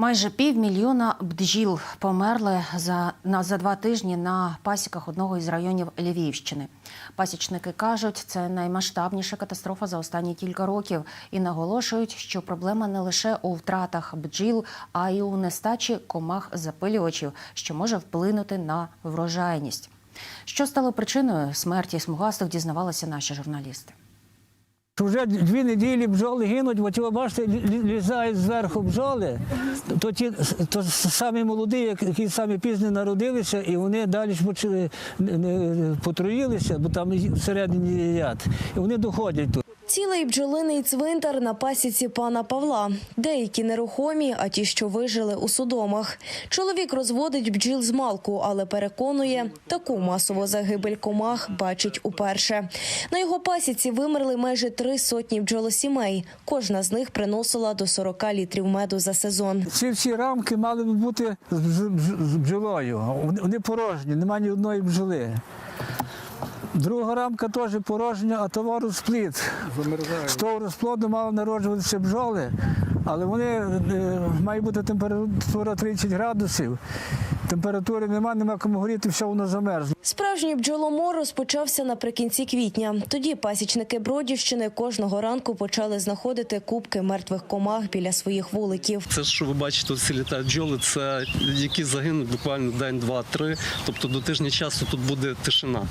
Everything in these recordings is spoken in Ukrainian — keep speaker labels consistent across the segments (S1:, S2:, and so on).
S1: Майже півмільйона бджіл померли за, на, за два тижні на пасіках одного із районів Львівщини. Пасічники кажуть, це наймасштабніша катастрофа за останні кілька років і наголошують, що проблема не лише у втратах бджіл, а й у нестачі комах запилювачів, що може вплинути на врожайність. Що стало причиною смерті смугастих, дізнавалися наші журналісти.
S2: Вже дві неділі бджоли гинуть, от ви бачите, лі- лі- лізають зверху бджоли, то ті то самі молоді, які самі пізно народилися, і вони далі ж не- не- потруїлися, бо там всередині яд. І вони доходять тут.
S3: Цілий бджолиний цвинтар на пасіці пана Павла. Деякі нерухомі, а ті, що вижили у судомах. Чоловік розводить бджіл з малку, але переконує, таку масову загибель комах бачить уперше. На його пасіці вимерли майже три сотні бджолосімей. Кожна з них приносила до 40 літрів меду за сезон.
S2: Ці всі рамки мали б бути з, бджолою. Вони порожні, немає ні одної бджоли. Друга рамка теж порожня, а товару спліт. З того розплоду мали народжуватися бджоли, але вони е, має бути температура 30 градусів. Температури нема, нема кому горіти, все воно замерзло.
S3: Справжній бджоломор розпочався наприкінці квітня. Тоді пасічники Бродівщини кожного ранку почали знаходити кубки мертвих комах біля своїх вуликів.
S4: Це що ви бачите, ці літають бджоли, це які загинуть буквально день, два, три. Тобто до тижня часу тут буде тишина.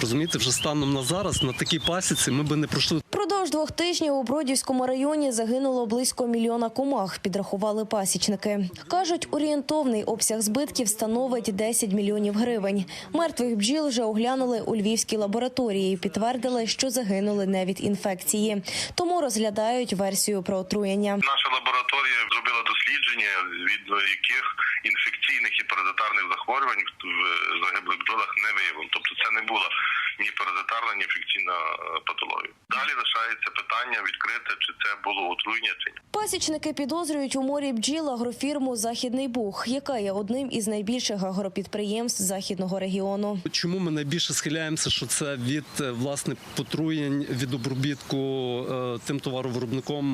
S4: Розумієте, вже станом на зараз на такій пасіці ми би не пройшли
S3: Продовж двох тижнів у Бродівському районі загинуло близько мільйона комах, підрахували пасічники. Кажуть, орієнтовний обсяг збитків становить 10 мільйонів гривень. Мертвих бджіл вже оглянули у львівській лабораторії і підтвердили, що загинули не від інфекції. Тому розглядають версію про отруєння.
S5: Наша лабораторія зробила дослідження, від яких інфекційних і паразитарних захворювань в загиблих бджолах не виявлено. Тобто це не була ні паразитарна, ні інфекційна е, патологія. Далі лишається питання відкрите, чи це було отруєння чи ні.
S3: Пасічники підозрюють у морі бджіл агрофірму Західний Буг, яка є одним із найбільших агропідприємств західного регіону.
S4: Чому ми найбільше схиляємося, що це від е, власне потруєнь від обробітку е, тим товаровиробником,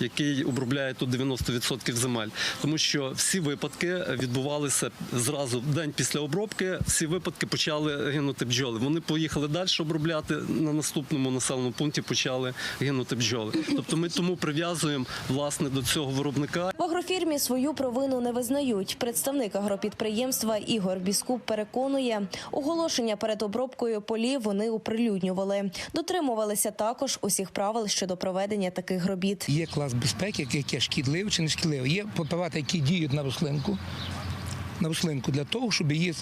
S4: який обробляє тут 90% земель, тому що всі випадки відбувалися зразу в день після обробки. Всі випадки почали гинути бджоли. Вони поїхали далі обробляти на наступному населеному пункті. Почали гинути бджоли. Тобто, ми тому прив'язуємо власне до цього виробника.
S3: В агрофірмі свою провину не визнають. Представник агропідприємства Ігор Біскуп переконує, оголошення перед обробкою полів вони оприлюднювали. Дотримувалися також усіх правил щодо проведення таких робіт.
S6: Є клас безпеки, яке шкідливе чи не шкідливе. Є препарати, які діють на рослинку. На рослинку для того, щоб її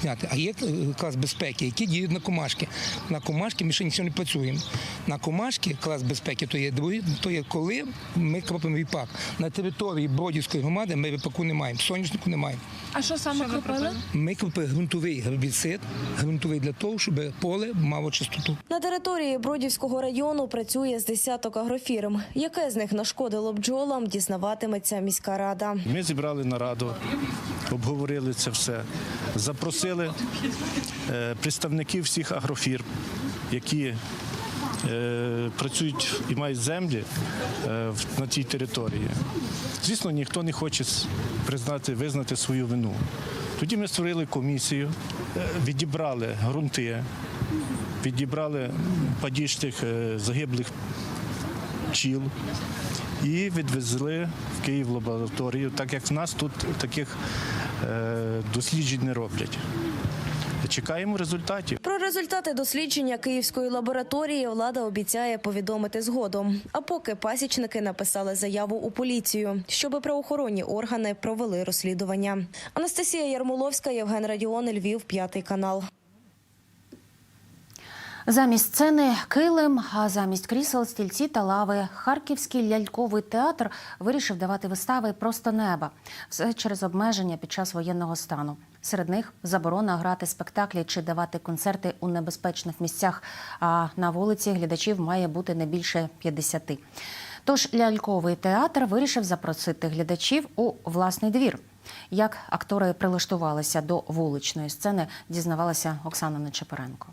S6: зняти. А є клас безпеки, які діють на комашки. На комашки ми ще нічого не працюємо. На комашки клас безпеки то є то є коли ми кропимо віпак. На території Бродівської громади ми віпаку не маємо, соняшнику не маємо.
S7: А що саме кропили?
S6: Ми кропили ґрунтовий гербіцид, ґрунтовий для того, щоб поле мало чистоту.
S3: На території Бродівського району працює з десяток агрофірм. Яке з них нашкодило бджолам, дізнаватиметься міська рада.
S8: Ми зібрали нараду, обговорили це все, запросили е, представників всіх агрофірм, які е, працюють і мають землі е, на тій території. Звісно, ніхто не хоче признати, визнати свою вину. Тоді ми створили комісію, відібрали ґрунти, відібрали падіж тих е, загиблих пчіл і відвезли в Київ лабораторію, так як в нас тут таких досліджень не роблять. Чекаємо результатів.
S3: Про результати дослідження київської лабораторії влада обіцяє повідомити згодом. А поки пасічники написали заяву у поліцію, щоби правоохоронні органи провели розслідування. Анастасія Ярмоловська, Євген Радіон, Львів, п'ятий канал.
S1: Замість сцени килим, а замість крісел, стільці та лави. Харківський ляльковий театр вирішив давати вистави просто неба. Все через обмеження під час воєнного стану. Серед них заборона грати спектаклі чи давати концерти у небезпечних місцях. А на вулиці глядачів має бути не більше 50. Тож ляльковий театр вирішив запросити глядачів у власний двір. Як актори прилаштувалися до вуличної сцени, дізнавалася Оксана Нечепоренко.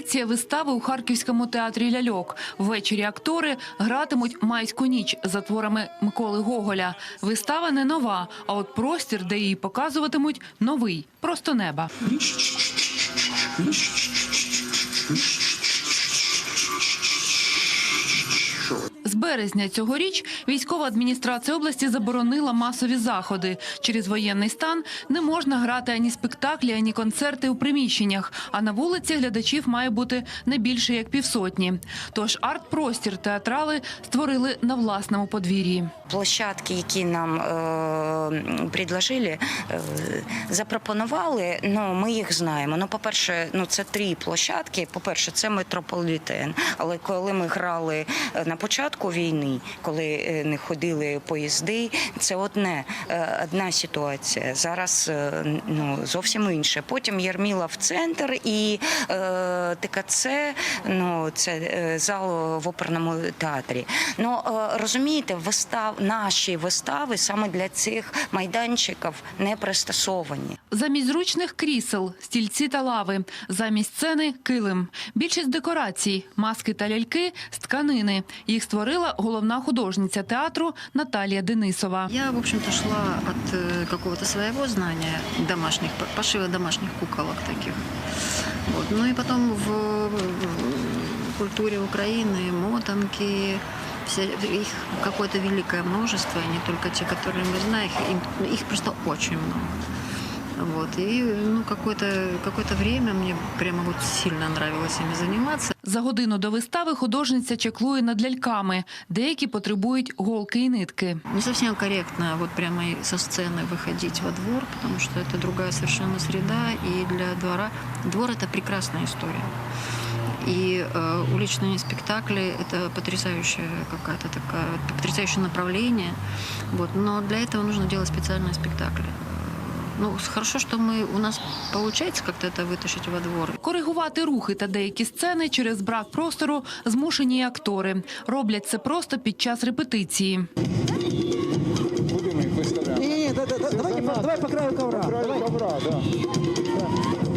S7: Репетиція вистави у Харківському театрі ляльок. Ввечері актори гратимуть майську ніч за творами Миколи Гоголя. Вистава не нова, а от простір, де її показуватимуть, новий просто неба. Березня цьогоріч військова адміністрація області заборонила масові заходи. Через воєнний стан не можна грати ані спектаклі, ані концерти у приміщеннях. А на вулиці глядачів має бути не більше як півсотні. Тож арт-простір театрали створили на власному подвір'ї.
S9: площадки, які нам е, предложили, е, запропонували. Ну, ми їх знаємо. Ну, по-перше, ну це три площадки. По-перше, це метрополітен. Але коли ми грали е, на початку війни, коли е, не ходили поїзди, це одне е, одна ситуація. Зараз е, ну зовсім інше. Потім Єрмілов центр і е, ТКЦ, ну це зал в оперному театрі. Ну розумієте, вистав наші вистави саме для цих майданчиків не пристосовані.
S7: Замість зручних крісел, стільці та лави, замість сцени килим. Більшість декорацій, маски та ляльки з тканини. Їх створила головна художниця театру Наталія Денисова.
S10: Я, в общем-то, шла от э, какого-то своего знания домашних, по- пошива домашних куколок таких. Вот. Ну и потом в, в культуре Украины мотанки, все, их какое-то великое множество, не только те, которые мы знаем, их, им- их просто очень много. Вот. И ну, какое-то какое время мне прямо вот сильно нравилось ими заниматься.
S7: За годину до вистави художниця чеклує над ляльками. Деякі потребують голки і нитки.
S10: Не совсем корректно вот прямо и со сцены выходить во двор, потому что это другая совершенно среда, и для двора двор это прекрасная история. И э, уличные спектакли это потрясающая какая-то такая потрясающее направление. Вот. Но для этого нужно делать специальные спектакли. Ну, хорошо, что мы, у нас получается как-то это вытащить во двор.
S7: Коригувати рухи та деякі сцени через брак простору змушені і актори. Роблять це просто під час репетиції.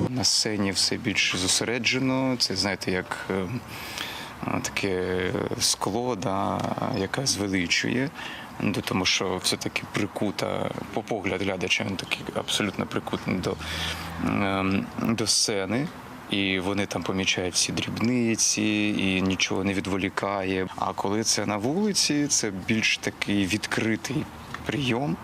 S11: На сцені все більш зосереджено. Це знаєте, як е, е, таке скло, да, яке звеличує. Ну, Тому що все-таки прикута, по погляд глядача, він такий абсолютно прикутний до, ем, до сцени. І вони там помічають всі дрібниці, і нічого не відволікає. А коли це на вулиці, це більш такий відкритий прийом.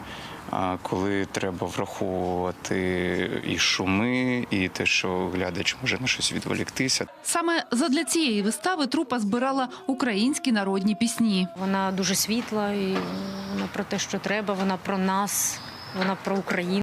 S11: А коли треба враховувати і шуми, і те, що глядач може на щось відволіктися.
S7: Саме задля цієї вистави трупа збирала українські народні пісні.
S12: Вона дуже світла і вона про те, що треба, вона про нас, вона про Україну.